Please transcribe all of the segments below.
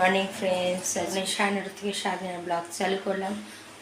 Morning friends আজকে সাড়ে নটা থেকে সাড়ে ব্লগ চালু করলাম।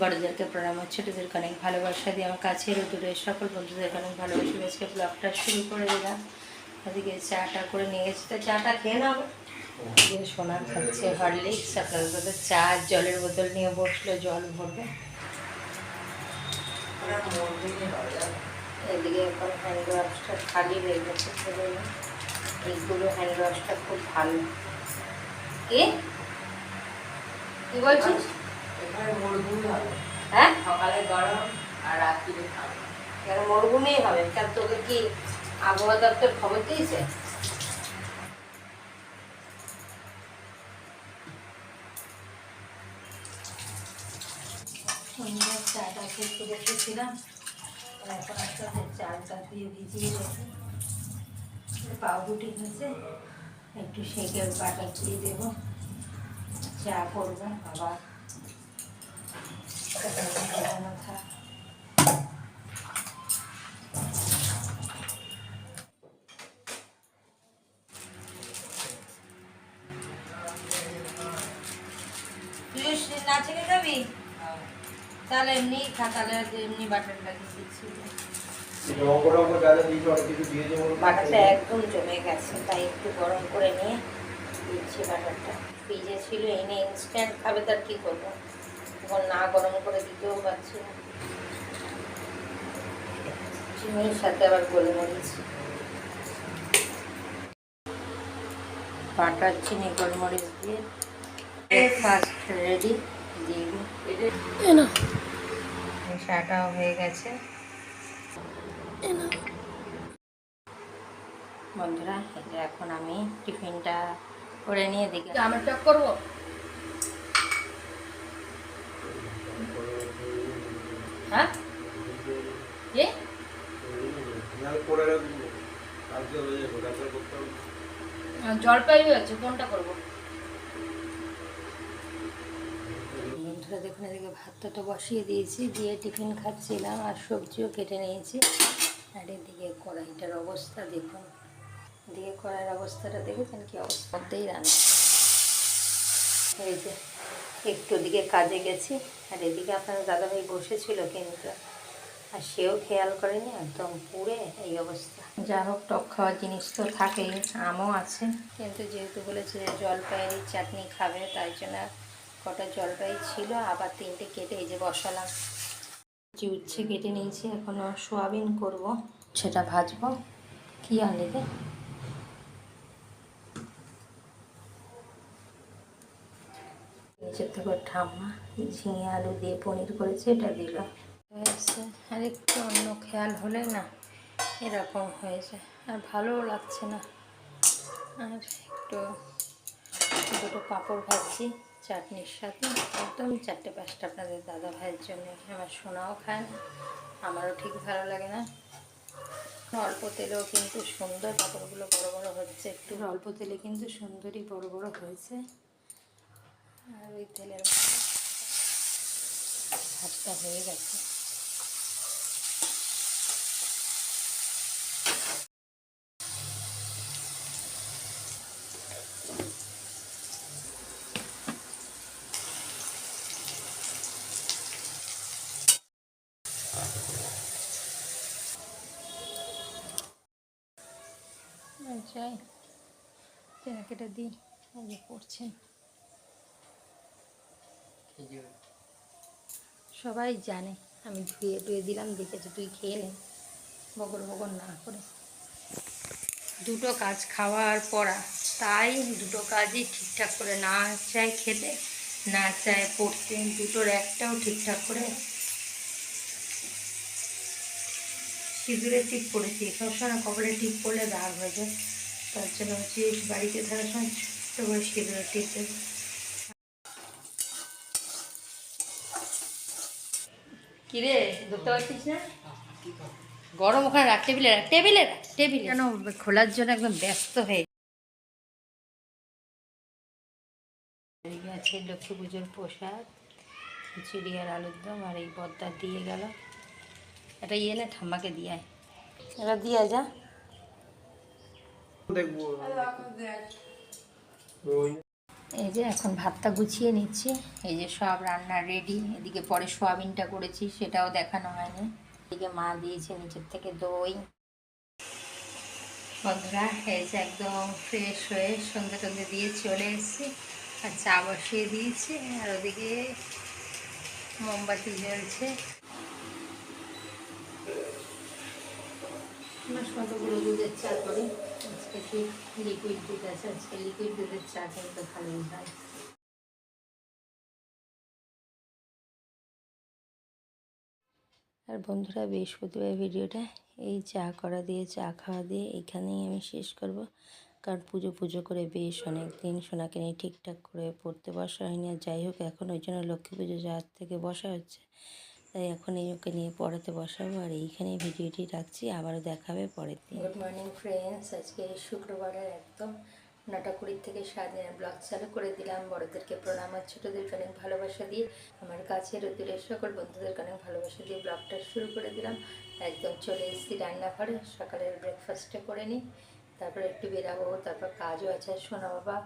বড়োদেরকে প্রণাম আর ছোটোদেরকে অনেক ভালোবাসা দিয়ে আমার কাছের দূরে সকল বন্ধুদেরকে অনেক ভালোবাসা আজকে ব্লগটা শুরু করে দিলাম। ওদিকে চাটা করে নিয়ে গেছি। তো চাটা খেয়ে যে সোনা খাচ্ছে হরলিক্স আপনাদের চা, জলের বোতল নিয়ে বসল, জল ভরবে। এদিকে এখন হ্যান্ড ওয়াশটা খালি হয়ে গেছে এইগুলো হ্যান্ড ওয়াশটা খুব ভালো। কি? কি বলছিস? এখানে মরুভূমি হবে। হ্যাঁ? সকালে গরম আর রাত্রিরে ঠান্ডা কেন মরুভূমি হবে? কেন তোকে কি আবহাওয়া দপ্তর খবর দিয়েছে? চাটা খেতে বসেছিলাম এখন একটা চালটা দিয়ে ভিজিয়ে রেখে পাউরুটি হয়েছে একটু সেকের বাটা দিয়ে দেবো। চা করব আবার বানানো থাক তুই যাবি তাহলে এমনি খা তাহলে এমনি বাটার লাগিয়ে দিচ্ছি মনে হয়। বাটারটা একদম জমে গেছে তাই একটু গরম করে নিয়ে দিচ্ছি বাটারটা ফ্রিজে ছিল এনে ইনস্ট্যান্ট খাবে তার কী করব? এখন না গরম করে দিতেও পারছি না। চিনির সাথে আবার গোল গোলমরিচ। বাটার চিনি গোলমরিচ দিয়ে ফার্স্ট রেডি দিয়ে। চাটাও হয়ে গেছে। বন্ধুরা এখন আমি টিফিনটা করে নিয়ে দিকে। আমার চক করব। হ্যাঁ? কি? নাহলে পরে হয়ে যাবে, কালকে করতে হবে। জলপাই আছে কোনটা করব? বন্ধুরা দেখুন এদিকে ভাতটা তো বসিয়ে দিয়েছি দিয়ে টিফিন খাচ্ছিলাম আর সবজিও কেটে নিয়েছি। আর এদিকে কড়াইটার অবস্থা দেখুন। এদিকে কড়াইয়ের অবস্থাটা দেখেছেন কি অবস্থা। মধ্যেই রান্না। এই যে একটু ওদিকে কাজে গেছি আর এদিকে আপনার দাদাভাই বসেছিল কিন্তু আর সেও খেয়াল করেনি একদম পুড়ে এই অবস্থা। যা হোক টক খাওয়ার জিনিস তো থাকেই আমও আছে। কিন্তু যেহেতু বলেছে যে জলপাইয়ের চাটনি খাবে তাই জন্য কটা জলপাই ছিল আবার তিনটে কেটে এই যে বসালাম। যে উচ্ছে কেটে নিয়েছি এখনও সোয়াবিন করব সেটা ভাজবো। কি আনলে নিচের থেকে ঠাম্মা ঝিঙে আলু দিয়ে পনির করেছে, এটা দিল। হয়েছে। আর একটু অন্য খেয়াল হলে না এরকম হয়েছে আর ভালোও লাগছে না। আর একটু দুটো পাঁপড় ভাজছি, চাটনির সাথে। একদম চারটে পাঁচটা আপনাদের দাদা ভাইয়ের জন্য। আমার সোনাও খায় না, আমারও ঠিক ভালো লাগে না। অল্প তেলেও কিন্তু সুন্দর, পাঁপড়গুলো বড় বড় হচ্ছে। একটু অল্প তেলে কিন্তু সুন্দরই বড় বড় হয়েছে। ওই তেলের ভাতটা হয়ে গেছে। যাই কেনাকাটা দিই পড়ছেন সবাই জানে আমি ধুয়ে টুয়ে দিলাম দেখেছি তুই খেয়ে নে। বকর বকর না করে। দুটো কাজ খাওয়া আর পড়া তাই দুটো কাজই ঠিকঠাক করে না চায় খেতে না চায় পড়তে দুটোর একটাও ঠিকঠাক করে। সিঁদুরে টিপ পড়েছি সবসময় কপালে টিপ পড়লে দাগ হয়ে যায়। তার জন্য হচ্ছে বাড়িতে থাকার সময় ছোট্ট করে সিঁদুরে টিপ দেবো কিরে ধরতে পারছিস না? গরম ওখানে রাখ টেবিলে রাখ টেবিলে রাখ টেবিলে কেন? খোলার জন্য একদম ব্যস্ত হয়ে আছে লক্ষ্মী পুজোর প্রসাদ খিচুড়ি আর আলুর দম আর এই বদ্দা দিয়ে গেল। এটা ইয়ে না ঠাম্মাকে দিয়ে আয়। এটা দিয়ে যা। দেখব। এই যে এখন ভাতটা গুছিয়ে নিচ্ছি। এই যে সব রান্না রেডি এদিকে পরে সোয়াবিনটা করেছি, সেটাও দেখানো হয়নি। এদিকে মা দিয়েছে নিচের থেকে দই। বন্ধুরা, এই যে একদম ফ্রেশ হয়ে সন্ধ্যে টন্ধে দিয়ে চলে এসেছি। আর চা বসিয়ে দিয়েছি, আর ওদিকে মোমবাতি জ্বলছে। গুঁড়ো দুধের চা করি। ঠিক লিকুইড দুধ আছে, আজকে লিকুইড দুধের চা কিন্তু ভালোই হয়। আর বন্ধুরা, বৃহস্পতিবার ভিডিওটা এই চা করা দিয়ে, চা খাওয়া দিয়ে এখানেই আমি শেষ করব। কারণ পুজো পুজো করে বেশ অনেক দিন সোনাকে নিয়ে ঠিকঠাক করে পড়তে বসা হয়নি। আর যাই হোক, এখন ওই জন্য লক্ষ্মী পুজো যাওয়ার থেকে বসা হচ্ছে। তাই এখন এই ওকে নিয়ে পড়াতে বসাবো আর এইখানেই ভিডিওটি রাখছি। আবারও দেখাবে পরের দিন। গুড মর্নিং ফ্রেন্ডস আজকে শুক্রবারের একদম নটা কুড়ির থেকে সারাদিনের ব্লগ চালু করে দিলাম। বড়দেরকে প্রণাম আর ছোটোদেরকে অনেক ভালোবাসা দিয়ে আমার কাছের দূরের সকল বন্ধুদেরকে অনেক ভালোবাসা দিয়ে ব্লগটা শুরু করে দিলাম। একদম চলে এসেছি রান্নাঘরে। সকালের ব্রেকফাস্টটা করে নিই। তারপরে একটু বেরাবো। তারপর কাজও আছে। সোনা বাবা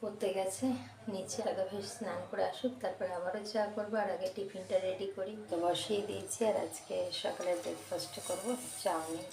পড়তে গেছে, নিচে আগে ভাই স্নান করে আসুক, তারপরে আবারও চা করব, আর আগে টিফিনটা রেডি করি। তো বসিয়ে দিয়েছি, আর আজকে সকালে ব্রেকফাস্ট করব, চাউমিন।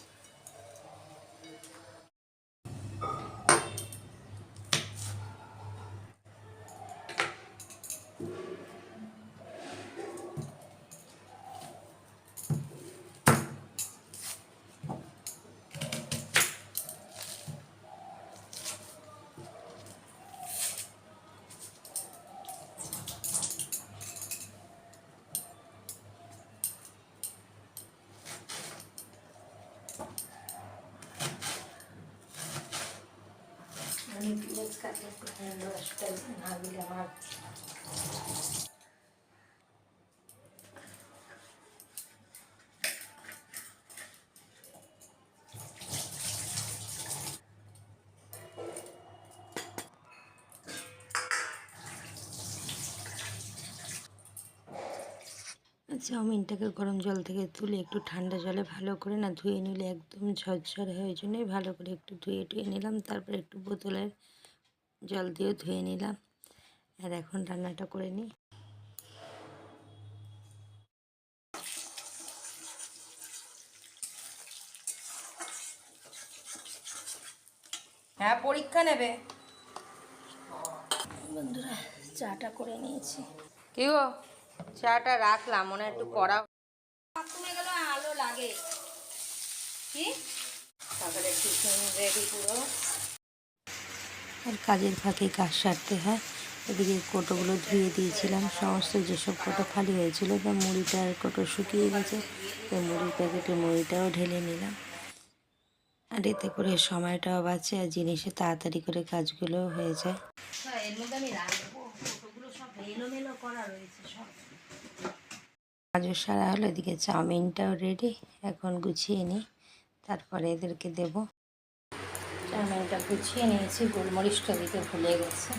চাউমিনটাকে গরম জল থেকে তুলে একটু ঠান্ডা জলে ভালো করে না ধুয়ে নিলে একদম ঝরঝরে হয় ওই জন্যই ভালো করে একটু ধুয়ে টুয়ে নিলাম, তারপরে একটু বোতলের জল দিয়েও ধুয়ে নিলাম। আর এখন রান্নাটা করে নিই। হ্যাঁ পরীক্ষা নেবে? বন্ধুরা চাটা করে নিয়েছি। কি গো? চাটা রাখলাম মনে একটু করা বাথরুমে গেলে আলো লাগে। কি? সকালে টিফিন রেডি পুরো। আর কাজের ফাঁকে কাজ সারতে হয়। এদিকে কোটোগুলো ধুয়ে দিয়েছিলাম। সমস্ত যেসব কোটো খালি হয়েছিল, তো মুড়িটার কোটো শুকিয়ে গেছে। তো মুড়ির প্যাকেটে মুড়িটাও ঢেলে নিলাম। আর এতে করে সময়টাও বাঁচে আর জিনিসে তাড়াতাড়ি করে কাজগুলোও হয়ে যায়। কাজও সারা হলো, এদিকে চাউমিনটাও রেডি এখন গুছিয়ে নিই। তারপরে এদেরকে দেব। চাউমিনটা গুছিয়ে নিয়েছি, গোলমরিচটা দিতে ভুলে গেছে।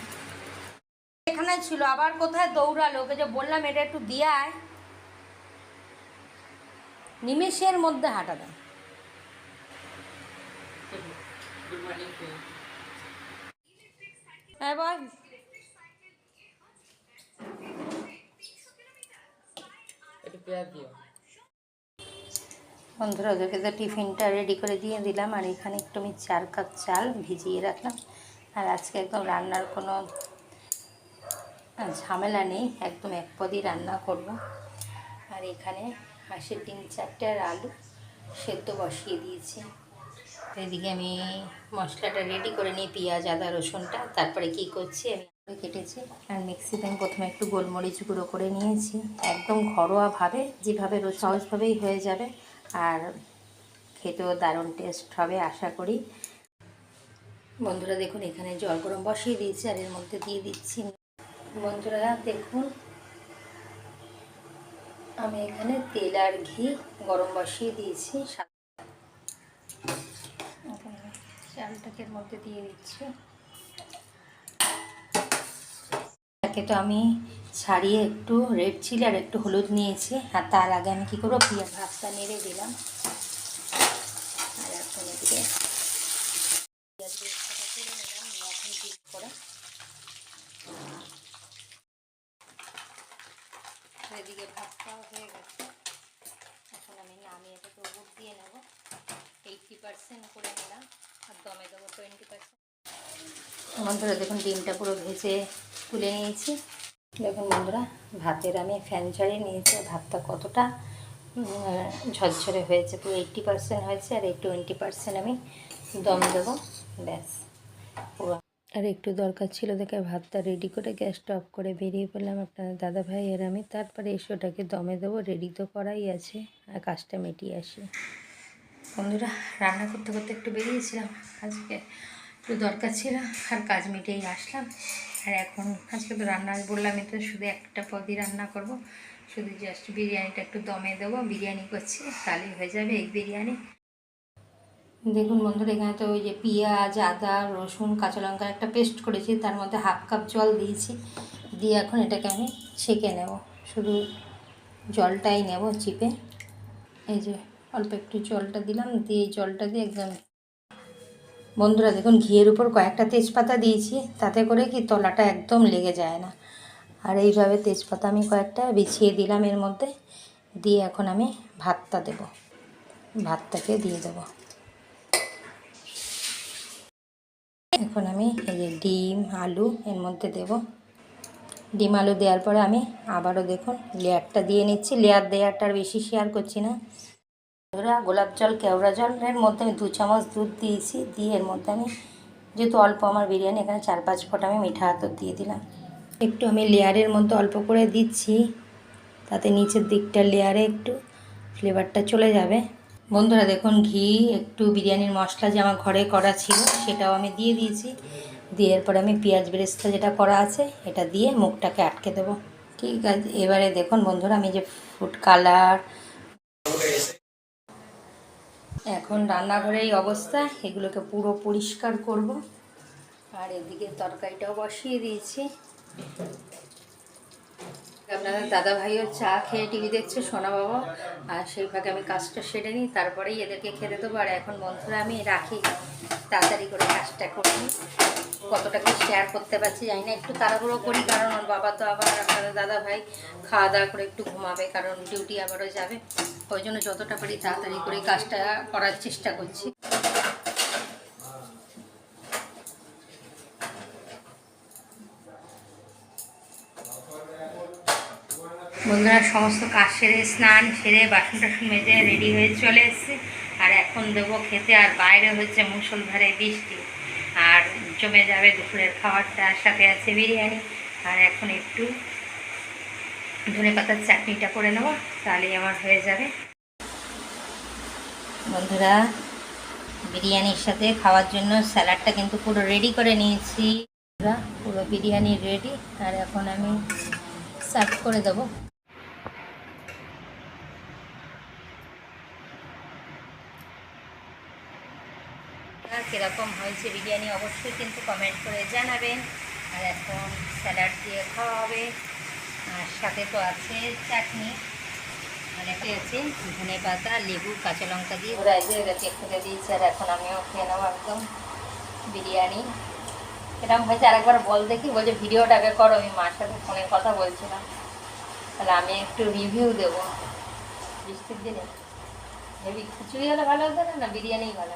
এখানে ছিল, আবার কোথায় দৌড়ালো? ওকে যে বললাম, এটা একটু দিয়ে নিমেষের মধ্যে হাঁটা দেয় হ্যাঁ একটু দিও। বন্ধুরা, ওদেরকে তো টিফিনটা রেডি করে দিয়ে দিলাম। আর এখানে একটু আমি চার কাপ চাল ভিজিয়ে রাখলাম। আর আজকে একদম রান্নার কোনো ঝামেলা নেই। একদম এক পদই রান্না করব। আর এখানে হাঁসের ডিম চারটে আর আলু সেদ্ধ বসিয়ে দিয়েছি। এদিকে আমি মশলাটা রেডি করে নিই, পেঁয়াজ, আদা, রসুনটা। তারপরে কি করছি, আমি কেটেছি। আর মিক্সিতে আমি প্রথমে একটু গোলমরিচ গুঁড়ো করে নিয়েছি। একদম ঘরোয়াভাবে যেভাবে সহজভাবেই হয়ে যাবে। আর খেতেও দারুণ টেস্ট হবে, আশা করি। বন্ধুরা দেখুন, এখানে জল গরম বসিয়ে দিয়েছি আর এর মধ্যে দিয়ে দিচ্ছি। বন্ধুরা দেখুন, আমি এখানে তেল আর ঘি গরম বসিয়ে দিয়েছি। চালটাকে এর মধ্যে দিয়ে দিচ্ছি। তাকে তো আমি ছাড়িয়ে একটু রেড চিলি আর একটু হলুদ নিয়েছি। আর তার আগে আমি কী করব? পেঁয়াজ ভাতটা নেড়ে দিলাম। আর এখন এদিকে নিলাম। ঠিক করে। এদিকে ভাতটাও হয়ে গেছে। এখন আমি নামিয়ে এটাকে উপর দিয়ে নেব। এইটটি পার্সেন্ট করে নিলাম। আর দমে দেবো টোয়েন্টি পার্সেন্ট বন্ধুরা, দেখুন, ডিমটা পুরো ভেজে তুলে নিয়েছি। দেখুন বন্ধুরা, ভাতের আমি ফ্যান ছাড়িয়ে নিয়েছি ভাতটা কতটা ঝরঝরে হয়েছে। পুরো এইটটি পার্সেন্ট হয়েছে, আর এই টোয়েন্টি পার্সেন্ট আমি দম দেবো, ব্যাস। পুরো। আর একটু দরকার ছিল দেখে ভাতটা রেডি করে গ্যাসটা অফ করে বেরিয়ে পড়লাম আপনার দাদা ভাই আর আমি। তারপরে এসে ওটাকে দমে দেবো রেডি তো করাই আছে, আর কাজটা মিটিয়ে আসি। বন্ধুরা, রান্না করতে করতে একটু বেরিয়েছিলাম, আজকে একটু দরকার ছিল, আর কাজ মিটিয়েই আসলাম। আর এখন আজকে তো রান্না বললামই তো শুধু একটা পদই রান্না করব। শুধু জাস্ট বিরিয়ানিটা একটু দমে দেবো, বিরিয়ানি করছি, তাহলেই হয়ে যাবে এই বিরিয়ানি। দেখুন বন্ধুরা, এখানে তো ওই যে পেঁয়াজ, আদা, রসুন, কাঁচা লঙ্কার একটা পেস্ট করেছি, তার মধ্যে হাফ কাপ জল দিয়েছি। দিয়ে এখন এটাকে আমি ছেঁকে নেব। শুধু জলটাই নেব চিপে। এই যে অল্প একটু জলটা দিলাম, দিয়ে জলটা দিয়ে একদম বন্ধুরা, দেখুন, ঘিয়ের উপর কয়েকটা তেজপাতা দিয়েছি, তাতে করে কি তলাটা একদম লেগে যায় না। আর এইভাবে তেজপাতা আমি কয়েকটা বিছিয়ে দিলাম এর মধ্যে, দিয়ে এখন আমি ভাতটা দেব। ভাতটাকে দিয়ে দেবো। এখন আমি এই যে ডিম, আলু এর মধ্যে দেব। ডিম, আলু দেওয়ার পরে আমি আবারও দেখুন, লেয়ারটা দিয়ে নিচ্ছি। লেয়ার দেওয়ারটা আর বেশি শেয়ার করছি না। ওরা গোলাপ জল, কেওড়া জলের মধ্যে আমি দু চামচ দুধ দিয়েছি। দিয়ে এর মধ্যে আমি যেহেতু অল্প আমার বিরিয়ানি, এখানে চার পাঁচ ফোঁটা আমি মিঠা আতর দিয়ে দিলাম। একটু আমি লেয়ারের মধ্যে অল্প করে দিচ্ছি। তাতে নিচের দিকটা লেয়ারে একটু ফ্লেভারটা চলে যাবে। বন্ধুরা দেখুন, ঘি, একটু বিরিয়ানির মশলা যে আমার ঘরে করা ছিল, সেটাও আমি দিয়ে দিয়েছি। দিয়ে এরপর আমি পেঁয়াজ বেরেস্তা যেটা করা আছে, এটা দিয়ে মুখটাকে আটকে দেবো। ঠিক আছে, এবারে দেখুন বন্ধুরা, আমি যে ফুড কালার এখন রান্নাঘরে এই অবস্থা, এগুলোকে পুরো পরিষ্কার করব। আর এদিকে তরকারিটাও বসিয়ে দিয়েছি। আপনাদের দাদা ভাইও চা খেয়ে টিভি দেখছে, সোনা বাবা। আর সেই ফাঁকে আমি কাজটা সেরে নিই, তারপরেই এদেরকে খেতে দেবো। আর এখন বন্ধুরা, আমি রাখি। তাড়াতাড়ি করে কাজটা করি কতটা কি শেয়ার করতে পারছি জানি না, একটু তাড়াহুড়ো করি, কারণ ওর বাবা তো আবার আপনাদের দাদা ভাই খাওয়া দাওয়া করে একটু ঘুমাবে, কারণ ডিউটি আবারও যাবে। ওই জন্য যতটা পারি তাড়াতাড়ি করে কাজটা করার চেষ্টা করছি। বন্ধুরা, সমস্ত কাজ সেরে, স্নান সেরে বাসন টাসন মেজে রেডি হয়ে চলে এসেছি। আর এখন দেবো খেতে, আর বাইরে হচ্ছে মুসলধারে বৃষ্টি। আর জমে যাবে দুপুরের খাবারটা, সাথে আছে বিরিয়ানি। আর এখন একটু ধনে পাতার চাটনিটা করে নেব, তাহলেই আমার হয়ে যাবে। বন্ধুরা, বিরিয়ানির সাথে খাওয়ার জন্য স্যালাডটা কিন্তু পুরো রেডি করে নিয়েছি। পুরো বিরিয়ানি রেডি আর এখন আমি সার্ভ করে দেবো। কীরকম হয়েছে বিরিয়ানি, অবশ্যই কিন্তু কমেন্ট করে জানাবেন। আর এখন স্যালাড দিয়ে খাওয়া হবে। আর সাথে তো আছে চাটনি একটা আছে ধনে পাতা লেবু কাঁচা লঙ্কা দিয়ে রাইজ হয়ে গেছে খেতে দিয়েছি আর এখন আমিও খেয়ে নেব একদম বিরিয়ানি। এরকম হয়েছে আরেকবার বল দেখি বলছে ভিডিওটাকে করো আমি মার সাথে ফোনে কথা বলছিলাম। তাহলে আমি একটু রিভিউ দেবো। বৃষ্টির দিনে? হেবি খিচুড়ি হলে ভালো হতো না? না বিরিয়ানিই ভালো?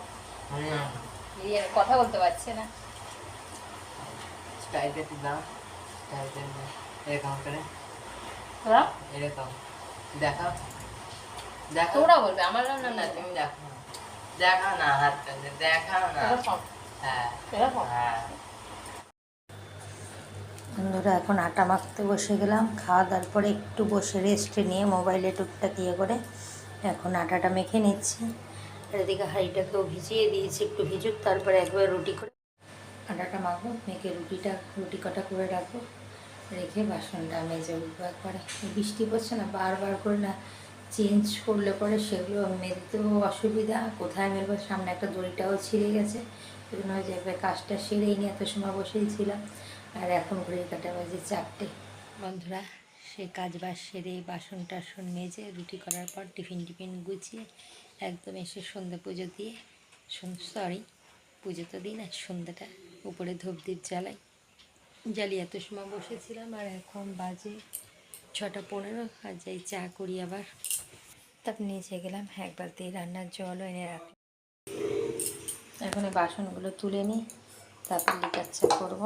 বিরিয়ানি কথা বলতে পারছে না। স্টাইলটা দাও। স্টাইলটা এরকম করে। তোরা দেখাও তোরা বলবে আমার রান্না না না তুমি দেখাও দেখাও না হাতটা না। হ্যাঁ। হ্যাঁ। বন্ধুরা এখন আটা মাখতে বসে গেলাম। খাওয়া দাওয়ার পরে একটু বসে রেস্টে নিয়ে মোবাইলে টুকটাক ইয়ে করে এখন আটাটা মেখে নিচ্ছি। এদিকে হাঁড়িটাকেও ভিজিয়ে দিয়েছি একটু ভিজুক তারপরে একবার রুটি করে আটাটা মাখবো মেখে রুটিটা রুটি কটা করে রাখব। রেখে বাসনটা মেজে উঠবো একবারে। বৃষ্টি পড়ছে না, বারবার করে না চেঞ্জ করলে পরে সেগুলো মেলতেও অসুবিধা। কোথায় মেলবো? সামনে একটা দড়িটাও ছিঁড়ে গেছে। এজন্য যে একবার কাজটা সেরেই নিয়ে এত সময় বসেই ছিলাম। আর এখন ঘড়ির কাটা বাজে চারটে। বন্ধুরা সে কাজ বাজ সেরে বাসন টাসন মেজে রুটি করার পর টিফিন টিফিন গুছিয়ে একদম এসে সন্ধ্যা পুজো দিয়ে সরি পুজো তো দিই না, সন্ধ্যাটা উপরে ধূপ দ্বীপ জ্বালাই। জ্বালিয়ে এত সময় বসেছিলাম আর এখন বাজে ছটা পনেরো, আর যাই চা করি আবার। তারপর নিচে গেলাম এক বালতি রান্নার জলও এনে রাখলাম। এখন এই বাসনগুলো তুলে নিই, তারপর লিকার চা করব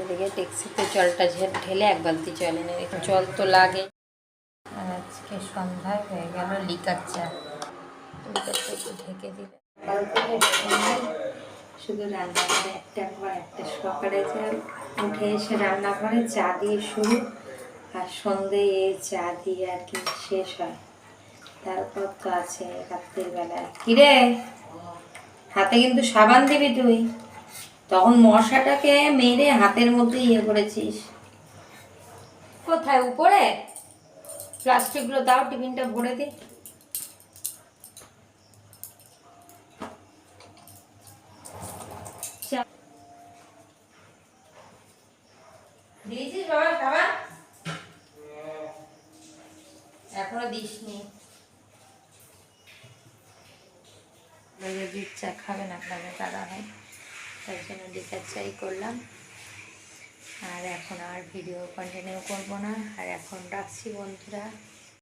এদিকে ট্যাক্সিতে জলটা ঢেলে এক বালতি জল এনে রেখে জল তো লাগে। আর আজকে সন্ধ্যায় হয়ে গেল লিকার চা। একটু ঢেকে দিলে। শুধু রান্না করে একটা পর একটা সকালে যে উঠে এসে রান্না করে চা দিয়ে শুরু। আর সন্ধে এই চা দিয়ে আর কি শেষ হয়। তারপর তো আছে রাত্রের বেলায় কিরে? হাতে কিন্তু সাবান দিবি তুই। তখন মশাটাকে মেরে হাতের মধ্যে ইয়ে করেছিস। কোথায়, উপরে? প্লাস্টিকগুলো দাও, টিফিনটা ভরে দে। দিয়েছিস বাবা খাবার? এখনও দিসনি। চা খাবে না আপনাদের দাদা হয় তার জন্য লিকার চাই করলাম। আর এখন আর ভিডিও কন্টিনিউ করব না। আর এখন রাখছি বন্ধুরা।